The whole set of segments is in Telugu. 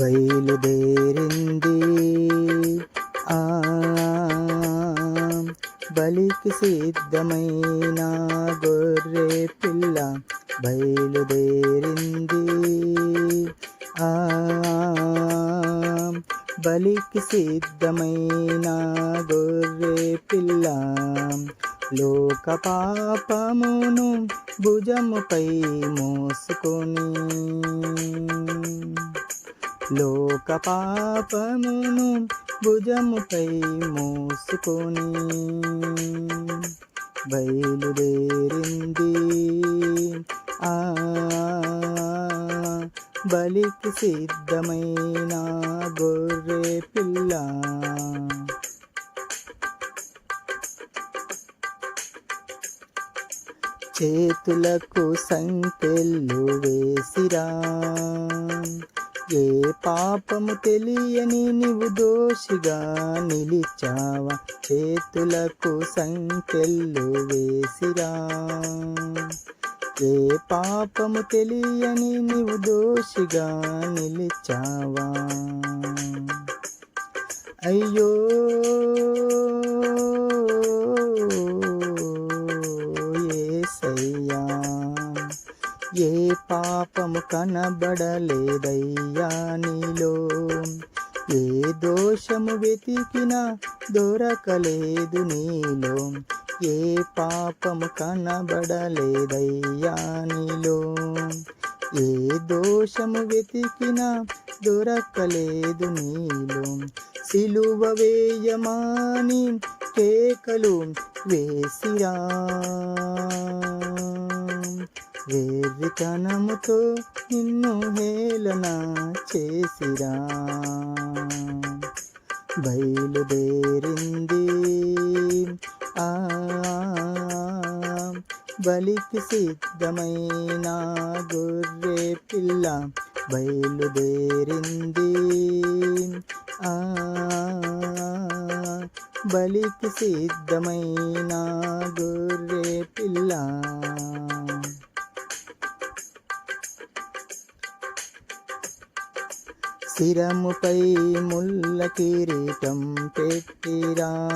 బయలుదేరింది. ఆ బలికి సిద్ధమైన గొర్రె పిల్ల బయలుదేరింది. ఆ బలికి సిద్ధమైన గొర్రె పిల్ల లోక పాపమును భుజముపై మోసుకొని లోక పాపమును భుజముపై మోసుకొని బయలుదేరింది. ఆ బలికి సిద్ధమైన గొర్రె పిల్ల. చేతులకు సంకెళ్ళు వేసిరా. ఏ పాపము తెలియని నీవు దోషిగా నిలిచావా? చేతులకు సంఖ్యలు వేసిరా. ఏ పాపము తెలియని నీవు దోషిగా నిలిచావా? అయ్యో పాపము కనబడలేదయ్యా నీలో. ఏ దోషము వెతికినా దొరకలేదు నీలో. ఏ పాపము కనబడలేదయ్యా నీలో. ఏ దోషము వెతికినా దొరకలేదు నీలో. సిలువ వేయమాని కేకలు వేసిరా. వేదితనముతో నిన్ను హేళన చేసిరా. బయలుదేరింది. ఆ బలికి సిద్ధమైన గొర్రె పిల్ల బయలుదేరింది. ఆ బలికి సిద్ధమైన గొర్రె పిల్ల శిరముపై ముల్ల కిరీటం పెట్టిరా.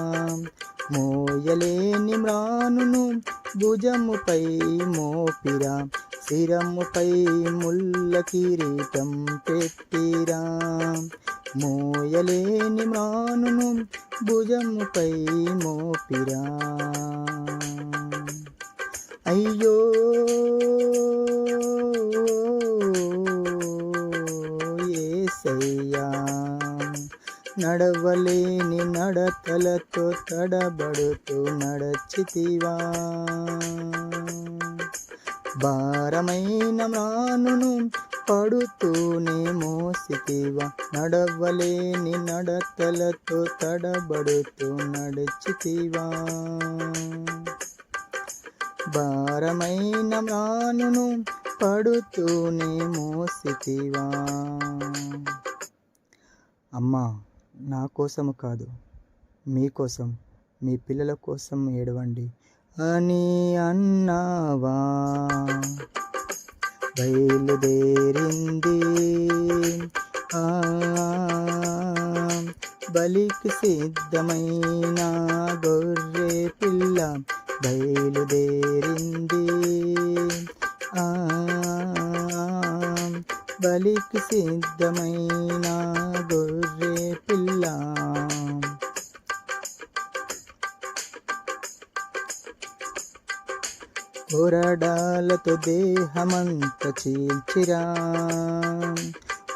మోయలేని మ్రానును భుజముపై మోపిరా. శిరముపై ముల్ల కిరీటం పెట్టిరా. మోయలేని మ్రానును భుజముపై మోపిరా. అయ్యో! నడవలేని నడతలతో తడబడుతూ నడచితివా. భారమైన మానును పడుతూనే మోసితివా. నడవలేని నడతలతో తడబడుతూ నడిచితివా. భారమైన మానును పడుతూనే మోసితివా. అమ్మా నా కోసము కాదు మీకోసం మీ పిల్లల కోసం ఏడవండి. అని అన్నావా? బయలుదేరింది. ఆ బలికి సిద్ధమైన గొర్రె పిల్ల బయలుదేరింది. ఆ బలికి సిద్ధమైన గొర్రె పిల్ల. కొరడాలతో దేహమంత చీల్చిరా.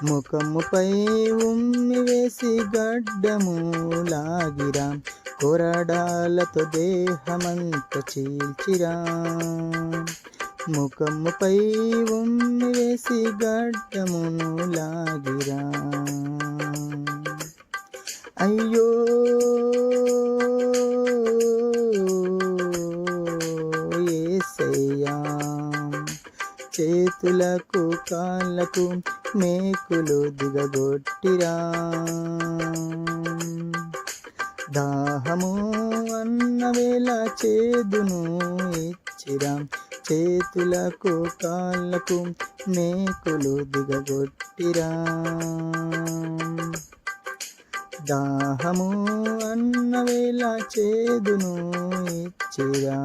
ముఖముపై ఉమ్మి వేసి గడ్డము లాగిరా కొరడాలతో దేహమంత చీల్చిరా. ముఖముపై ఉమ్మి వేసి గడ్డమును లాగిరా. అయ్యో! ఏసయ్యా! చేతులకు కాళ్ళకు మేకులు దిగగొట్టిరా. దాహము అన్న వేళ చేదును ఇచ్చిరా. చేతులకు కాళ్ళకు మేకులు దిగగొట్టిరా. దాహము అన్నవేళ చేదును ఇచ్చిరా.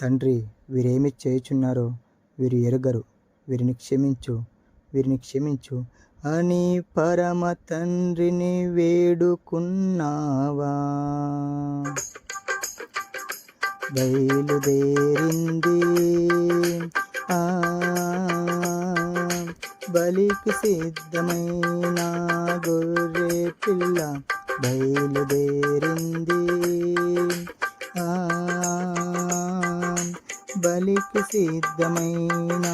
తండ్రి వీరేమి చేయుచున్నారో వీరు ఎరగరు. వీరిని క్షమించు వీరిని క్షమించు. అని పరమ తండ్రిని వేడుకున్నావా? బయలుదేరింది బలికి సిద్ధమైన గొర్రె పిల్ల బయలుదేరింది బలికి సిద్ధమైన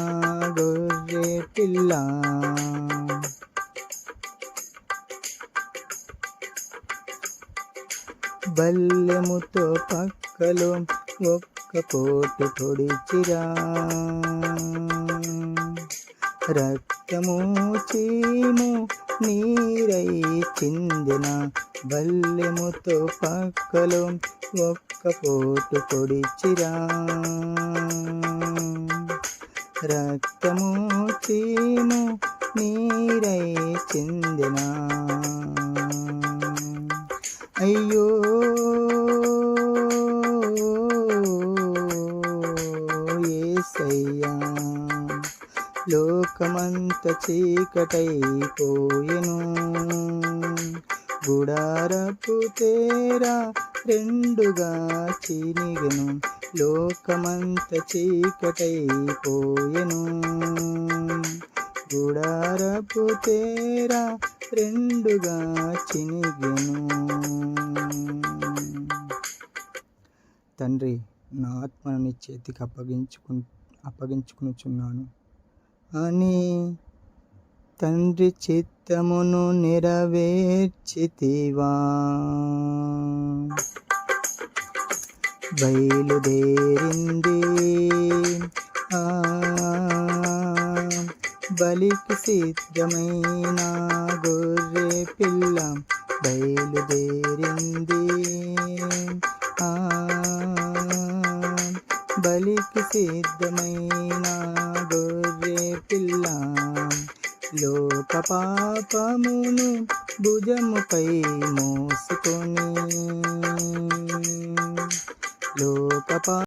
గొర్రె పిల్ల బల్లెముతో పక్కలో ఒక్క పోటు పొడిచిరా. రక్తము చీము నీరై చిందిన బల్లెముతో పక్కలో ఒక్క పోటు పొడిచిరా. రక్తము చీము నీరై చిందిన అయ్యో లోకమంత చీకటైపోయెను. గుడారపు తేరా రెండుగా చినిగెను. లోకమంత చీకటైపోయెను. గుడారపు తేరా రెండుగా చినిగెను. తండ్రి నా ఆత్మను నీ చేతికి అప్పగించుకు అప్పగించుకునుచున్నాను. అని తండ్రి చిత్తమును నెరవేర్చితివా. బయలుదేరింది. బలికి సిద్ధమైన గొర్రె పిల్ల బయలుదేరింది. ఆ బలికి సిద్ధమైన గొర్రె పిల్ల. లోక పాపమును భుజముపై మోసుకొని. లోక పా